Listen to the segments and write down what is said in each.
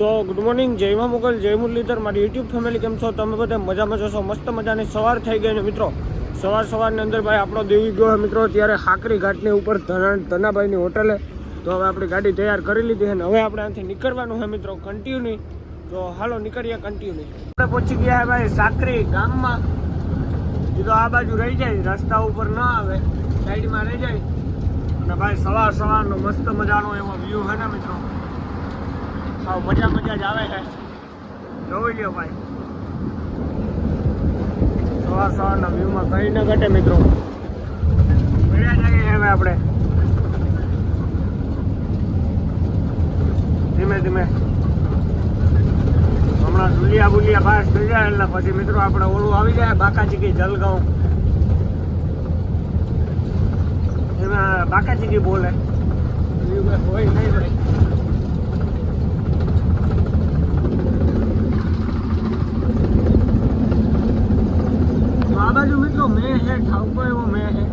તો good morning જય મા મુગલ, જય મુરલીધર. મારી યુટ્યુબ ફેમિલી કેમ છો? તમે બધા મજામાં જશો મસ્ત મજાની સવાર થઈ ગઈ ને મિત્રો. સવાર સવારની અંદર ભાઈ આપણો દેવી ગયો છે મિત્રો. ત્યારે હાકરી ઘાટની ઉપર ધના ધનાભાઈની હોટલે. તો હવે આપણી ગાડી તૈયાર કરી લીધી અને હવે આપણે અહીંથી નીકળવાનું છે મિત્રો કન્ટિન્યુ તો હાલો નીકળીએ કન્ટિન્યુ આપણે પહોંચી ગયા છે ભાઈ સાકરી ગામમાં. એ તો આ બાજુ રહી જાય, રસ્તા ઉપર ન આવે સાઈડમાં રહી જાય. અને ભાઈ સવાર સવારનો મસ્ત મજાનો એવો વ્યૂ છે ને મિત્રો. સાવ મજા મજા જ આવે છે. જોઈ લ્યો ભાઈ. સવાર સવારના વ્યૂમાં કઈ ન ઘટે મિત્રો. મળ્યા જઈએ હવે આપણે. ધીમે ધીમે. હમણાં ઝુલિયા બુલિયા પાસ થઈ જાય એટલે પછી મિત્રો આપણે ઓલું આવી જાય બાકાચીકી જલગાંવ. એમાં બાકાચીકી બોલે. હોય નહીં ભાઈ બાજુ મિત્રો મેં હે ઠાવકો એવો મેં હે.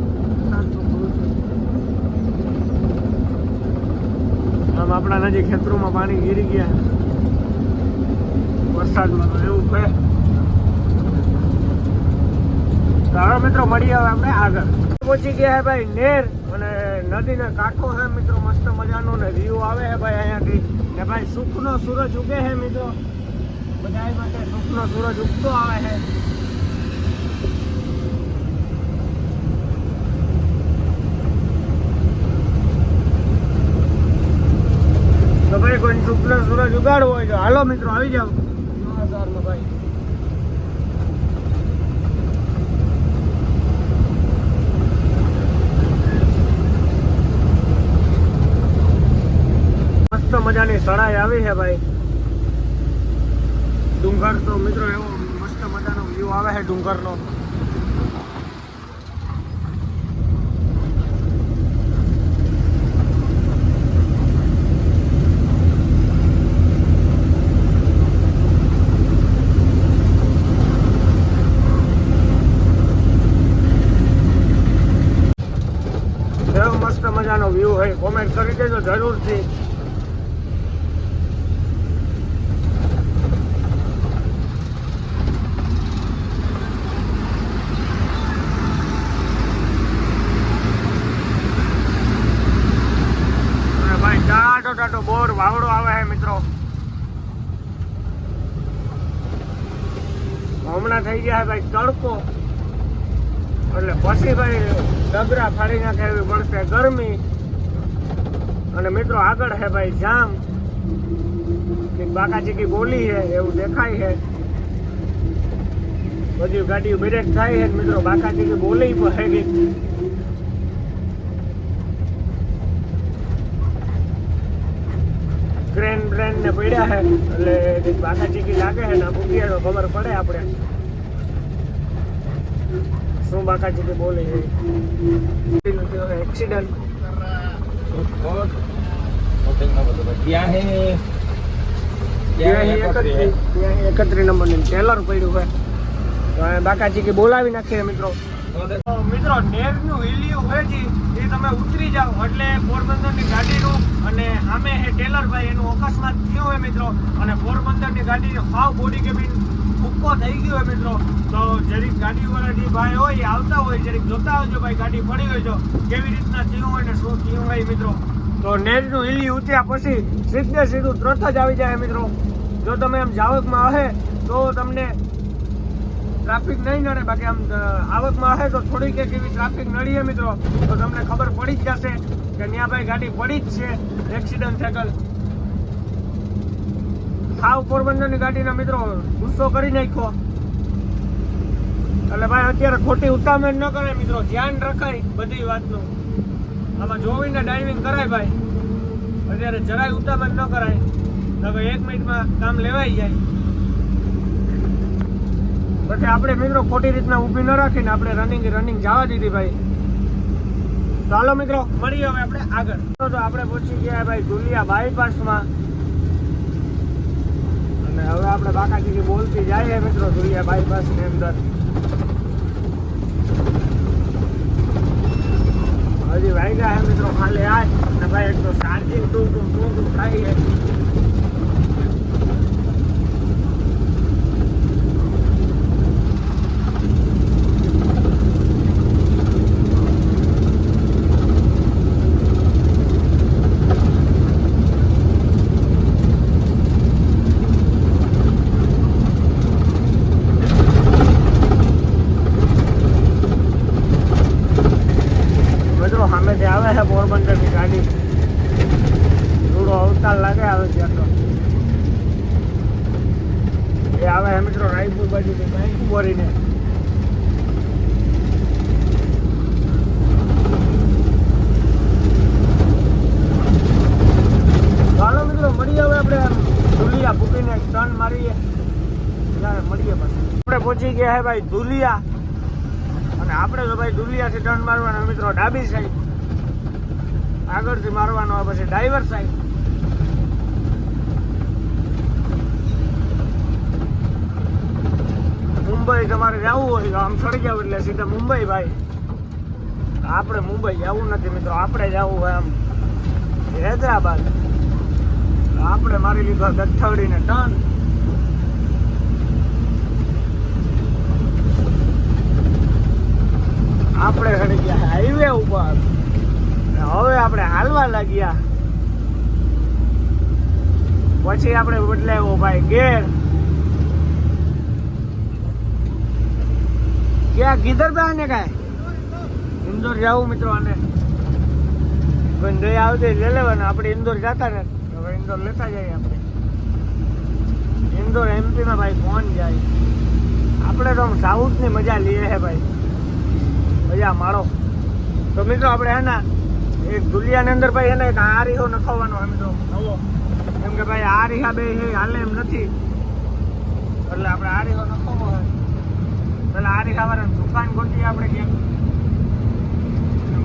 આમ આપણા નજીક ખેતરોમાં પાણી ગીરી ગયા વરસાદમાં તો એવું છે. હવે મિત્રો મળીએ હવે આપણે આગળ. પહોંચી ગયા હે ભાઈ નેર અને નદીને કાંઠો હે મિત્રો, મસ્ત મજાનો ને વ્યૂ આવે હે ભાઈ અહીંયાથી. ને ભાઈ સુખનો સૂરજ ઉગે હે મિત્રો. બધા માટે સુખનો સૂરજ ઉગતો આવે છે કોઈ શુક્લ સૂરજ ઉગાડવો હોય તો હાલો મિત્રો, આવી જાવ મસ્ત મજાની સળાઈ આવી છે ભાઈ. ડુંગર તો મિત્રો એવો મસ્ત મજાનો વ્યૂ આવે છે ડુંગરનો એવો મસ્ત મજાનો વ્યૂ હોય કોમેન્ટ કરી જરૂરથી ટાટો બોર વાવડો આવે છે મિત્રો. હમણાં થઈ ગયા ભાઈ તડકો. એટલે પછી ભાઈ ડબરા ફાડી નાખે એવી પડશે ગરમી. અને મિત્રો આગળ છે ભાઈ જામ. બાકાજી કી બોલી હે, એવું દેખાય હે. બધી ગાડીઓ બ્રેક થાય હે મિત્રો બાકાચીકી બોલી પણ હે ક્રેન બ્રેન ને પડ્યા હે, એટલે બાકાજી કી લાગે છે ને તો ખબર પડે આપણે. શું બાકાચીકી બોલી હે? એક્સિડન્ટ એકત્રીસ નંબરનું ટેલર પડ્યું છે તો હવે બાકાચીકી બોલાવી નાખીએ મિત્રો મિત્રો નેરનું હિલ્યું હોય છે એ તમે ઉતરી જાઓ એટલે પોરબંદરની ગાડીનું અને સામે હે ટેલરભાઈ એનું અકસ્માત થયો હોય મિત્રો. અને પોરબંદરની ગાડી હાવ બોડી કેબિન ભૂક્કો થઈ ગયો હોય મિત્રો, તો જરીક ગાડીવાળા જે ભાઈ હોય આવતા હોય, જરીક જોતા આવજો ભાઈ ગાડી પડી હોય તો કેવી રીતના થયું હોય ને શું થયું હોય મિત્રો. તો નેરનું હિલી ઉતર્યા પછી સીધે સીધું તરત જ આવી જાય મિત્રો. જો તમે એમ જાવકમાં આવે તો તમને ટ્રાફિક નહીં નડે. બાકી આમ આવકમાં આવે તો થોડીક એક એવી ટ્રાફિક નડીએ મિત્રો. તો તમને ખબર પડી જ જશે કે ત્યાં ભાઈ ગાડી પડી જ છે. એક્સિડન્ટ થયેલ સાવ પોરબંદરની ગાડીના મિત્રો, ગુસ્સો કરી નાખ્યો. એટલે ભાઈ, અત્યારે ખોટી ઉતામળ ન કરાય મિત્રો, ધ્યાન રખાય બધી વાતનું. આમાં જોવીને ડ્રાઇવિંગ કરાય ભાઈ. અત્યારે જરાય ઉતામળ ન કરાય. તો એક મિનિટમાં કામ લેવાઈ જાય. પછી આપણે મિત્રો ખોટી રીતના ઊભી ન રાખીને આપણે રનિંગ રનિંગ જવા દીધી ભાઈ. ચાલો મિત્રો, મળીએ હવે આપણે આગળ. તો આપણે પહોંચી ગયા ભાઈ, ધુલિયા બાયપાસમાં હવે આપણે બાકાજીથી બોલતી જઈએ મિત્રો ધુલિયા બાયપાસની અંદર. હજી વાગ્યા હે મિત્રો, ખાલી આજ. ને ભાઈ એક તો ચાર્જિંગ ટૂંક ટૂંક થાય છે મિત્રો રાયપુર બાજુ બાઈક ભરીને ચાલો મિત્રો મળીએ હવે આપણે ધુલિયા ભૂકીને ટર્ન મારીએ. ત્યારે મળીએ પછી. આપણે પહોંચી ગયા હે ભાઈ ધુલિયા. અને આપણે તો ભાઈ ધુલિયાથી ટર્ન મારવાનો મિત્રો, ડાબી સાઈડ આગળથી મારવાનો પછી ડ્રાઈવર સાઈડ મુંબઈ તમારે જવું હોય તો આમ ચડી જાવ એટલે સીધા મુંબઈ ભાઈ. આપણે મુંબઈ જવું નથી મિત્રો, આપણે જવું હોય આમ. હૈદરાબાદ. આપણે મારી લીધા ને ટન. આપણે ચડી ગયા હાઈવે ઉપર. હવે આપણે હાલવા લાગ્યા. પછી આપણે બદલાયો ભાઈ ગેર ક્યાં ગીધર બે ને કાંઈ? ઇન્દોર જાવું મિત્રો અને ગંધાઈ આવતી લઈ લેવાનું. આપણે ઇન્દોર જતા ને. ઇન્દોર લેતા જઈએ આપણે. ઇન્દોર એમપી માં ભાઈ કોણ જાય. આપણે તો સાઉથની સાઉથની મજા લઈએ છે ભાઈ. મજા માણો. તો મિત્રો આપણે હે ને, એક દુલિયાની અંદર ભાઈ એને એક આ રીહો નખાવવાનો એમ તો નવો. કેમ કે ભાઈ આ રીહા બે હે, હાલે એમ નથી. એટલે આપણે આ રીહો નખાવવો હોય. એટલે આ રીહા વાળા દુકાન ગોતી આપણે ક્યાંક.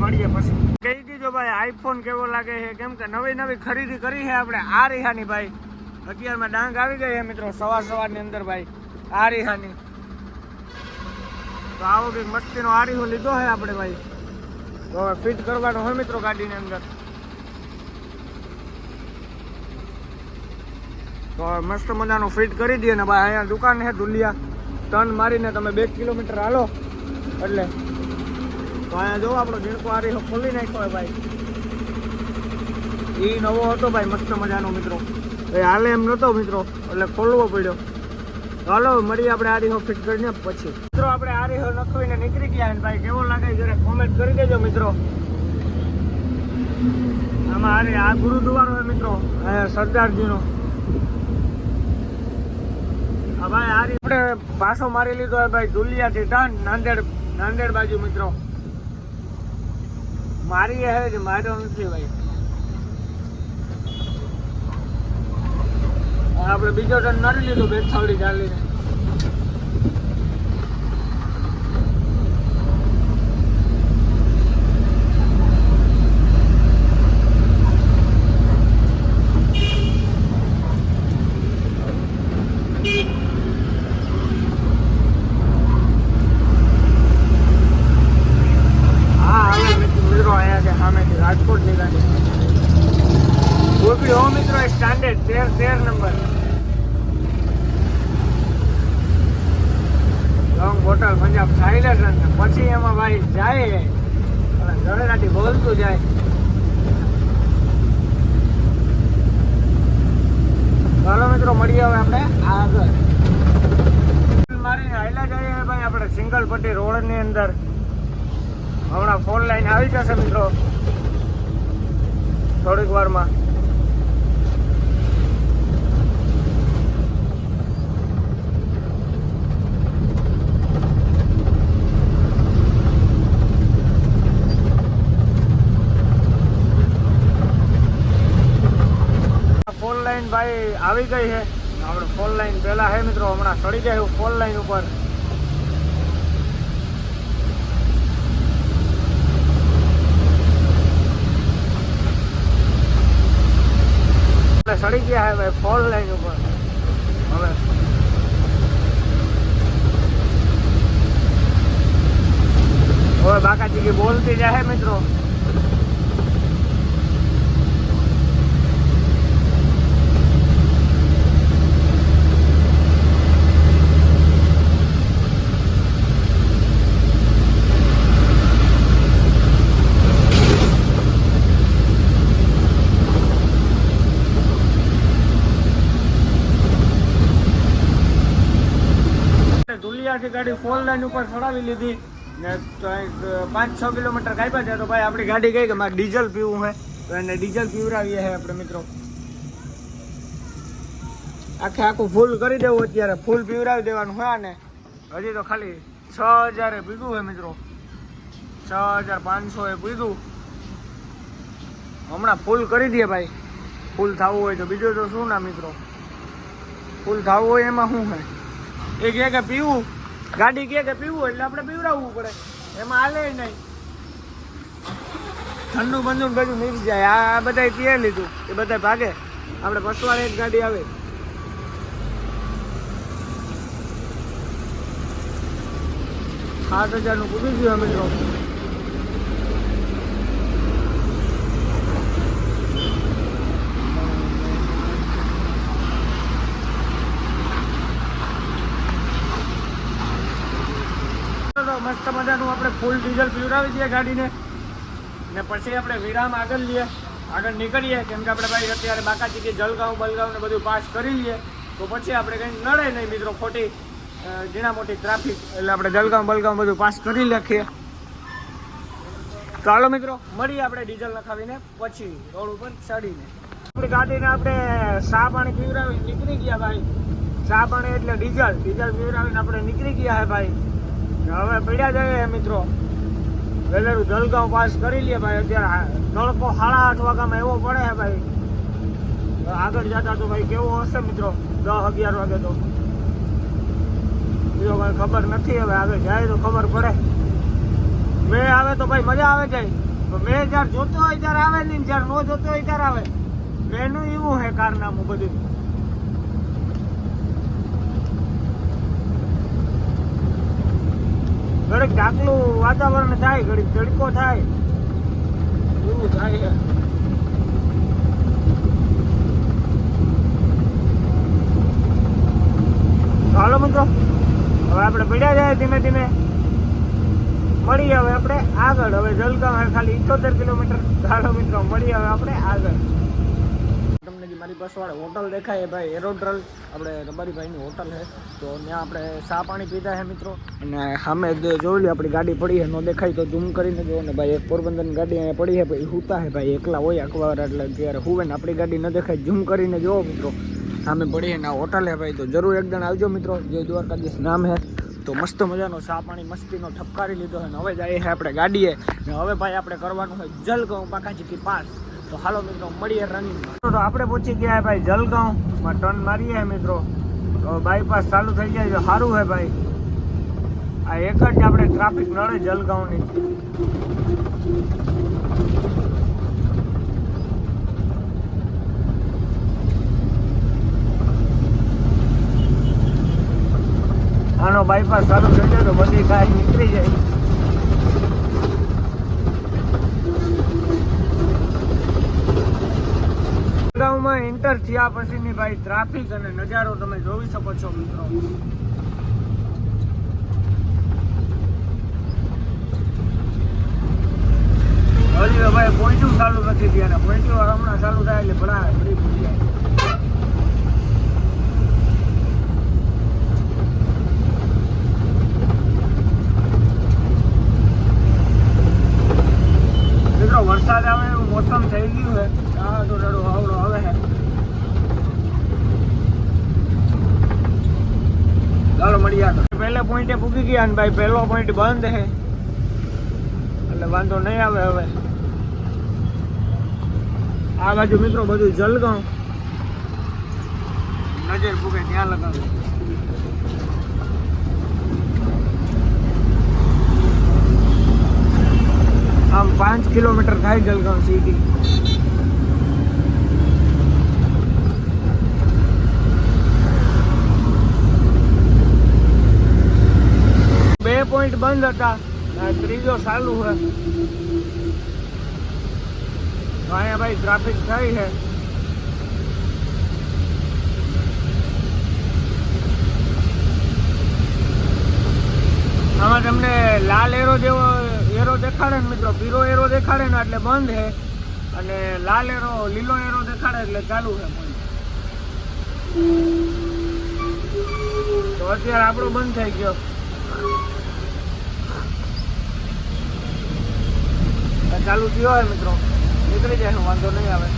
મળીએ પછી. કહી દીજો ભાઈ આઈફોન કેવો લાગે છે? કેમ કે નવી નવી ખરીદી કરી છે આપણે. આ રીહાની ભાઈ. અત્યારમાં ડાંગ આવી ગઈ છે મિત્રો, સવાર સવારની અંદર ભાઈ. આ રીહાની. તો આવો કંઈક મસ્તીનો આ રીહો લીધો છે આપણે ભાઈ. તો હવે ફિટ કરવાનો હોય મિત્રો ગાડીની અંદર. તો મસ્ત મજાનું ફિટ કરી દઈએ ને ભાઈ. અહીંયા દુકાન છે દુલિયા. ટર્ન મારીને તમે બે કિલોમીટર હાલો. એટલે તો અહીંયા જો આપણો જીણકો આ રીહો ખોલી નાખ્યો હોય ભાઈ. એ નવો હતો ભાઈ, મસ્ત મજાનો મિત્રો. એ હાલે એમ નહોતો મિત્રો, એટલે ખોલવો પડ્યો. ચાલો મળીએ આપણે આ રીહો ફિટ કરીને પછી. મિત્રો, આપણે આ રીહો નખવીને નીકળી ગયા અને ભાઈ કેવો લાગે જરા કોમેન્ટ કરી દેજો મિત્રો. આમાં અરે આ ગુરુદ્વારો હોય મિત્રો સરદારજીનો. ભાઈ આ આપણે પાછો મારી લીધો ભાઈ દુલિયાથી ટન નાંદેડ નાંદેડ બાજુ મિત્રો. મારી હે જ મારો નથી ભાઈ. આપણે બીજો ટન નડી લીધો બે થાવડી ચાલીને હા હવે મિત્ર- મિત્રો અહીંયા છે સામેથી રાજકોટની ગાડી ગોપી હો મિત્રો સ્ટાન્ડર્ડ તેર તેર number long bottle Punjab silent અને પછી ભાઈ જાય ગળેલાથી બોલતું જાય. ચાલો મિત્રો, મળીએ હવે આપણે આગળ. હાઈલા જઈએ આપણે સિંગલ પટ્ટી રોડની અંદર. હમણાં ફોન લાઈન આવી જશે મિત્રો. થોડીક વારમાં ફોન લાઈન ભાઈ આવી ગઈ છે. આપણે ફોન લાઈન પહેલા હે મિત્રો, હમણાં ચડી જાય ફોન લાઈન ઉપર. આપણે સડી ગયા હે ભાઈ ફોર લાઈન ઉપર. હવે. હવે બાકાજી કે બોલતી જાય મિત્રો. ગાડી ફોર લાઈન ઉપર ચડાવી લીધી. ને પાંચ છ કિલોમીટર કાપ્યા છે, તો ભાઈ આપણી ગાડી ગઈ કે મારે ડીઝલ પીવું છે તો એને ડીઝલ પીવડાવીએ છે આપણે મિત્રો. આખે આખું ફૂલ કરી દેવું અત્યારે. ફૂલ પીવડાવી દેવાનું હોય ને હજી તો ખાલી છ હજારે પીધું છે મિત્રો. છ હજાર પાંચસો એ પીધું. હમણાં ફૂલ કરી દે ભાઈ. ફૂલ થવું હોય તો બીજું તો શું ના મિત્રો? ફૂલ થવું હોય એમાં શું છે એક એક પીવું. ગાડી કે પીવું એટલે આપણે પીવડાવવું પડે. એમાં હાલે નહીં. ઠંડુ બંધુ બધું નીકળી જાય. આ બધા પીએ લીધું. એ બધા ભાગે. આપણે પસવાડે એક ગાડી આવે. સાત હજારનું પૂછ્યું છે મિત્રો તો મસ્ત મજાનું આપણે ફૂલ ડીઝલ પીવડાવી દઈએ ગાડીને. ને પછી આપણે વિરામ આગળ લઈએ. આગળ નીકળીએ, કેમ કે આપણે ભાઈ અત્યારે બાકાચીકી જલગાંવ, બલગાંવ ને બધું પાસ કરી લઈએ. તો પછી આપણે કંઈ નડે નહીં મિત્રો ખોટી ઝીણા મોટી ટ્રાફિક એટલે આપણે જલગાંવ, બલગાંવ બધું પાસ કરી લખીએ ચાલો મિત્રો, મળીએ આપણે ડીઝલ નખાવીને, પછી રોડ ઉપર ચડીને. આપણી ગાડીને આપણે ચા પાણી પીવડાવી નીકળી ગયા ભાઈ. ચા પાણી એટલે ડીઝલ ડીઝલ પીવડાવીને આપણે નીકળી ગયા હે ભાઈ. હવે પડ્યા જઈએ મિત્રો. વેલેરું જલગાંવ પાસ કરી લઈએ ભાઈ. અત્યારે તડકો સાડા આઠ વાગ્યામાં એવો પડે છે ભાઈ. આગળ જતા તો ભાઈ કેવો હશે મિત્રો? દસ અગિયાર વાગે તો. બીજો કઈ ખબર નથી હવે આગળ જાય તો ખબર પડે. મેં આવે તો ભાઈ મજા આવે જાય. મેં જ્યારે જોતો હોય ત્યારે આવે નહીં જ્યારે ન જોતો હોય ત્યારે આવે. મેનું એવું હે કારનામું બધું. ઘડીક ઢાકલું વાતાવરણ થાય ઘડીક તડકો થાય. એવું થાય હાલો મિત્રો હવે આપણે પડ્યા જાય ધીમે ધીમે. મળી હવે આપણે આગળ હવે જલગાંવ ખાલી ઇઠોતેર કિલોમીટર. હાલો મિત્રો મળી હવે આપણે આગળ. મારી બસવાળે હોટલ દેખાય ભાઈ, એરોડ્રલ. આપણે રબારીભાઈની હોટલ છે. તો ત્યાં આપણે સા પાણી પીધા છે મિત્રો. અને સામે જોઈ લે આપણી ગાડી પડી છે, ન દેખાય તો ઝૂમ કરીને જો ને ભાઈ એક પોરબંદરની ગાડી અહીંયા પડી છે ભાઈ હુતા છે ભાઈ, એકલા હોય અખબાર, એટલે ત્યારે હુવે ને આપણી ગાડી ન દેખાય, ઝૂમ કરીને જોવો મિત્રો. સામે પડી અને હોટલ છે ભાઈ, તો જરૂર એક જણ આવજો મિત્રો જે દ્વારકાધીશ નામ છે. તો મસ્ત મજાનો ચા પાણી મસ્તીનો ઠપકારી લીધો છે. હવે જઈએ છે આપણે ગાડીએ. ને હવે ભાઈ આપણે કરવાનું હોય જલગાંવ પાકાચીકી પાસ. તો હાલો મિત્રો, મળીએ રનિંગમાં. તો આપણે પહોંચી ગયા ભાઈ જલગાંવમાં ટર્ન મારીએ મિત્રો. તો બાયપાસ ચાલુ થઈ જાય તો સારું છે ભાઈ. આ એક જ આપણે ટ્રાફિક નડે જલગાંવની. આનો બાયપાસ ચાલુ થઈ જાય તો બધી ગાય નીકળી જાય. ગામમાં એન્ટર થયા પછીની ભાઈ ટ્રાફિક અને નજારો તમે જોઈ શકો છો મિત્રો. હજી ભાઈ પોઈન્ટું ચાલુ નથી થયા પોઈન્ટું હમણાં ચાલુ થાય એટલે ભલા ફરી ભૂલી જાય. મિત્રો વરસાદ આવે એવું મોસમ થઈ ગયું છે તો રડો આવડો આવે છે. ચાલો મળી આગળ. પહેલા પોઈન્ટે પૂકી ગયા ને ભાઈ પહેલો પોઈન્ટ બંધ છે. એટલે વાંધો નહીં આવે હવે. આ બાજુ મિત્રો બધું જલગાઉં નજર પૂકે ત્યાં લગાવે. આમ પાંચ કિલોમીટર થાય જલગાંવ સિટી બે પોઈન્ટ બંધ હતા. ત્રીજો ચાલુ છે અહીંયા ભાઈ ટ્રાફિક થઈ છે આમાં તમને લાલ એરો જેવો એરો દેખાડે ને મિત્રો પીરો એરો દેખાડે ને એટલે બંધ છે અને લાલ એરો, લીલો એરો દેખાડે એટલે ચાલુ point. તો અત્યારે આપણો બંધ થઈ ગયો. ચાલુ થયો હોય મિત્રો. નીકળી જાય, વાંધો નહીં આવે.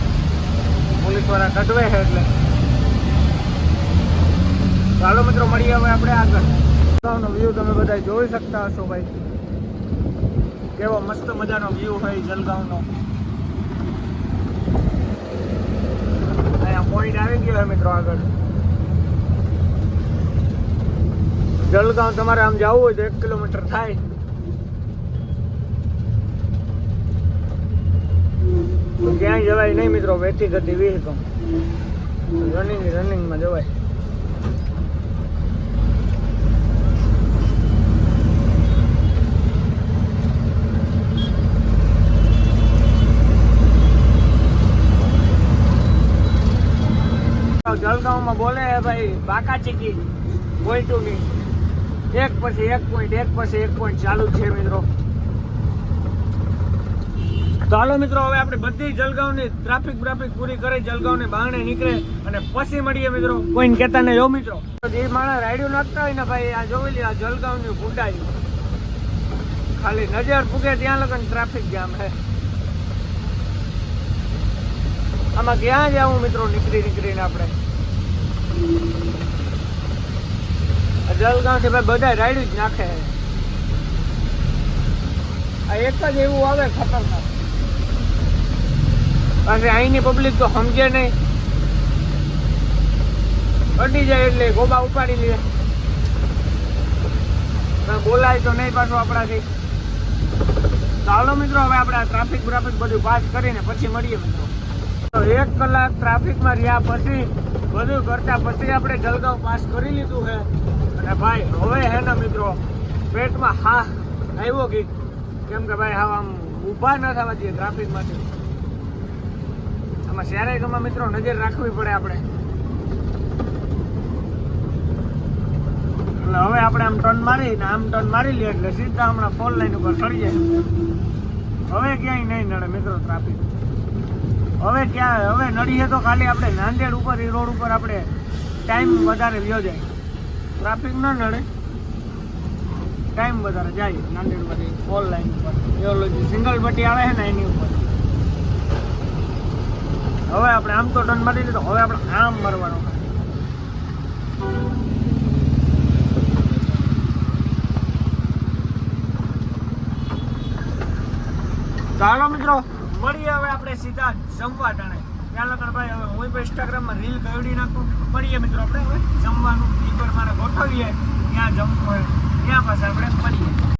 પોલીસવાળા કટવે છે એટલે. ચાલો મિત્રો, મળીએ હવે આપણે આગળ. વ્યૂ તમે બધા જોઈ શકતા હશો ભાઈ. કેવો મસ્ત મજાનો વ્યૂ હોય જલગાંવનો. અહીંયા પોઈન્ટ આવી ગયો હોય મિત્રો આગળ. જલગાંવ તમારે આમ જવું હોય તો એક કિલોમીટર થાય. ક્યાંય જવાય નહીં મિત્રો વેતી થતી વીસ તો. રનિંગ રનિંગમાં જવાય. જલગાંવમાં બોલે ભાઈ બાકા ચીકી પોઈન્ટુ ની એક પછી એક પોઈન્ટ એક પછી એક પોઈન્ટ ચાલુ છે મિત્રો. તો હાલો મિત્રો, હવે આપણે બધી જલગાવની ટ્રાફિક બ્રાફિક પૂરી કરી, જલગાવને બહાને નીકળે અને પછી મળીએ મિત્રો. કોઈને કહેતા નહીં જો મિત્રો. જે માણસ રાયડું નાખતા હોય ને ભાઈ, આ જોઈ લે આ જલગાવની ગુંડાઈ. ખાલી નજર ફૂગે ત્યાં લગન ટ્રાફિક જામ હે. આમાં ક્યાં જવું મિત્રો નીકળી નીકળીને આપણે? જલગાંવથી ભાઈ બધા રાયડું જ નાખે. આ એક જ એવું આવે ખતરનાક. પાસે અહીંની પબ્લિક તો સમજે નહીં. અડી જાય એટલે ગોબા ઉપાડી લે. બોલાય તો નહીં પાછું આપણાથી. ચાલો મિત્રો, હવે આપણે આ ટ્રાફિક બ્રાફિક બધું પાસ કરીને પછી મળીએ મિત્રો. એક કલાક ટ્રાફિકમાં રહ્યા પછી બધું કરતા પછી આપણે જલગાંવ પાસ કરી લીધું છે. અને ભાઈ, હવે હે ને મિત્રો, પેટમાં હા આવ્યો ગઈ કેમ કે ભાઈ હા આમ ઊભા ન થવા દઈએ ટ્રાફિકમાંથી. આમાં શહેરે ગમા મિત્રો નજર રાખવી પડે આપણે. એટલે હવે આપણે આમ ટર્ન મારી ને આમ ટર્ન મારી લઈએ એટલે સીધા હમણાં ફોર લાઈન ઉપર ચડી જાય હવે ક્યાંય નહીં નડે મિત્રો ટ્રાફિક. હવે ક્યાં, હવે નડીએ તો ખાલી આપણે નાંદેડ ઉપર એ રોડ ઉપર આપણે ટાઈમ વધારે વ્યો ટ્રાફિક ન નડે. ટાઈમ વધારે જાય નાંદેડમાંથી ફોર લાઈન ઉપર. એવોલોજી સિંગલ પટ્ટી આવે છે ને એની ઉપર. હવે આપણે આમ તો ટર્ન મારી લીધો, હવે આપણે આમ મારવાનો ચાલો મિત્રો મળીએ હવે આપણે સીધા જમવા ટાણે. ત્યાં લગણ ભાઈ, હવે હું પણ ઇન્સ્ટાગ્રામમાં રીલ ગળી નાખું. મળીએ મિત્રો આપણે હવે જમવાનું. ઈ પર મારે ગોઠવીએ. ત્યાં જમવું હોય. ત્યાં પાસે આપણે મળીએ.